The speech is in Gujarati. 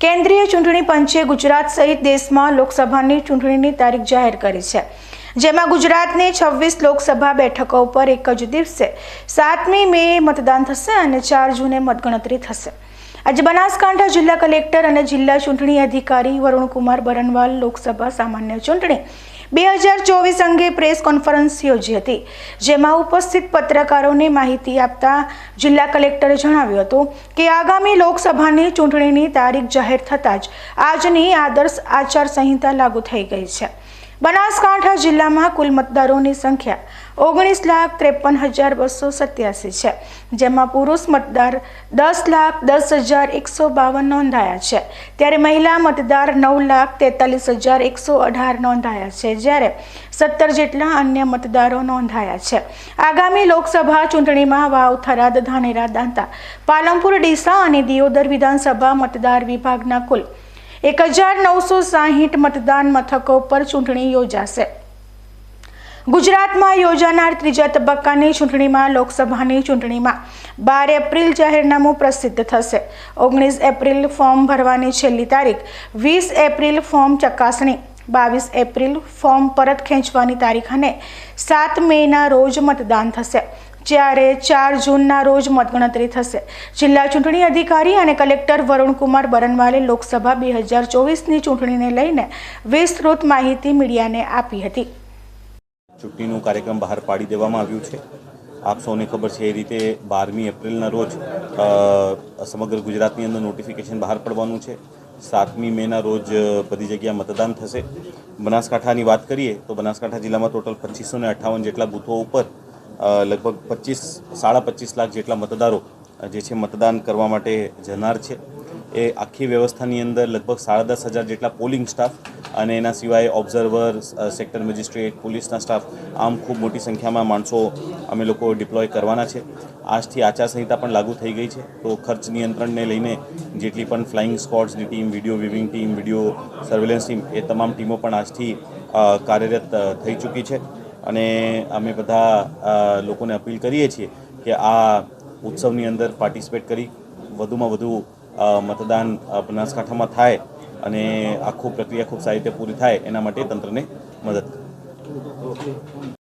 કેન્દ્રીય ચૂંટણી પંચે ગુજરાત સહિત દેશમાં લોકસભાની ચૂંટણીની તારીખ જાહેર કરી છે. જેમાં ગુજરાતની છવ્વીસ લોકસભા બેઠકો ઉપર એક જ દિવસે સાતમી મે મતદાન થશે અને ચાર જૂને મતગણતરી થશે. આજે બનાસકાંઠા જિલ્લા કલેક્ટર અને જિલ્લા ચૂંટણી અધિકારી વરુણકુમાર બરનવાલ લોકસભા સામાન્ય ચૂંટણી બે હજાર ચોવીસ અંગે પ્રેસ કોન્ફરન્સ યોજી હતી, જેમાં ઉપસ્થિત પત્રકારોને માહિતી આપતા જિલ્લા કલેક્ટરે જણાવ્યું હતું કે આગામી લોકસભાની ચૂંટણીની તારીખ જાહેર થતાં જ આજની આદર્શ આચારસંહિતા લાગુ થઈ ગઈ છે. બનાસકાંઠા જિલ્લામાં કુલ મતદારોની સંખ્યા ઓગણીસ લાખ ત્રેપન હજાર બસો સત્યાસી છે, જેમાં પુરુષ મતદાર દસ લાખ દસ હજાર એકસો બાવન નોંધાયા છે, ત્યારે મહિલા મતદાર નવ લાખ તેતાલીસ હજાર એકસો અઢાર નોંધાયા છે, જ્યારે સત્તર જેટલા અન્ય મતદારો નોંધાયા છે. આગામી લોકસભા ચૂંટણીમાં વાવ, થરાદ, ધાનેરા, દાંતા, પાલનપુર, ડીસા અને દિયોદર વિધાનસભા મતદાર વિભાગના કુલ એક હજાર નવસો સાહીઠ મતદાન મથકો પર ચૂંટણી યોજાશે. ગુજરાતમાં યોજાનાર ત્રીજા તબક્કાની ચૂંટણીમાં લોકસભાની ચૂંટણીમાં બાર એપ્રિલ જાહેરનામું પ્રસિદ્ધ થશે. ઓગણીસ એપ્રિલ ફોર્મ ભરવાની છેલ્લી તારીખ, વીસ એપ્રિલ ફોર્મ ચકાસણી, બાવીસ એપ્રિલ ફોર્મ પરત ખેંચવાની તારીખ અને સાત મેના રોજ મતદાન થશે. જ્યારે ચાર જૂનના રોજ મતગણતરી થશે. જિલ્લા ચૂંટણી અધિકારી અને કલેક્ટર વરુણકુમાર બરનવાલે લોકસભા બે હજાર ચોવીસની ચૂંટણીને લઈને વિસ્તૃત માહિતી મીડિયાને આપી હતી. ચૂંટણીનું કાર્યક્રમ બહાર પાડી દેવામાં આવ્યું છે. આપ સૌને ખબર છે, એ રીતે બારમી એપ્રિલના રોજ સમગ્ર ગુજરાતની અંદર નોટિફિકેશન બહાર પડવાનું છે. સાતમી મેના રોજ બધી જગ્યાએ મતદાન થશે. બનાસકાંઠાની વાત કરીએ તો બનાસકાંઠા જિલ્લામાં ટોટલ પચીસો અઠ્ઠાવન જેટલા બૂથો ઉપર લગભગ પચીસ, સાડા પચીસ લાખ જેટલા મતદારો જે છે મતદાન કરવા માટે જનાર છે. એ આખી વ્યવસ્થાની અંદર લગભગ સાડા દસ હજાર જેટલા પોલિંગ સ્ટાફ અને એના સિવાય ઓબ્ઝર્વર સેક્ટર મેજિસ્ટ્રેટ, પોલીસના સ્ટાફ, આમ ખૂબ મોટી સંખ્યામાં માણસો અમે લોકો ડિપ્લોય કરવાના છે. આજથી આચારસંહિતા પણ લાગુ થઈ ગઈ છે. તો ખર્ચ નિયંત્રણને લઈને જેટલી પણ flying સ્કોડ્સની team, video viewing team, video surveillance team, એ તમામ ટીમો પણ આજથી કાર્યરત થઈ ચૂકી છે. અને અમે બધા લોકોને અપીલ કરીએ છીએ કે આ ઉત્સવની અંદર પાર્ટિસિપેટ કરી, વધુમાં વધુ મતદાન બનાસકાંઠામાં થાય અને આખું પ્રક્રિયા ખૂબ સારી રીતે પૂરી થાય, એના માટે તંત્રને મદદ કરે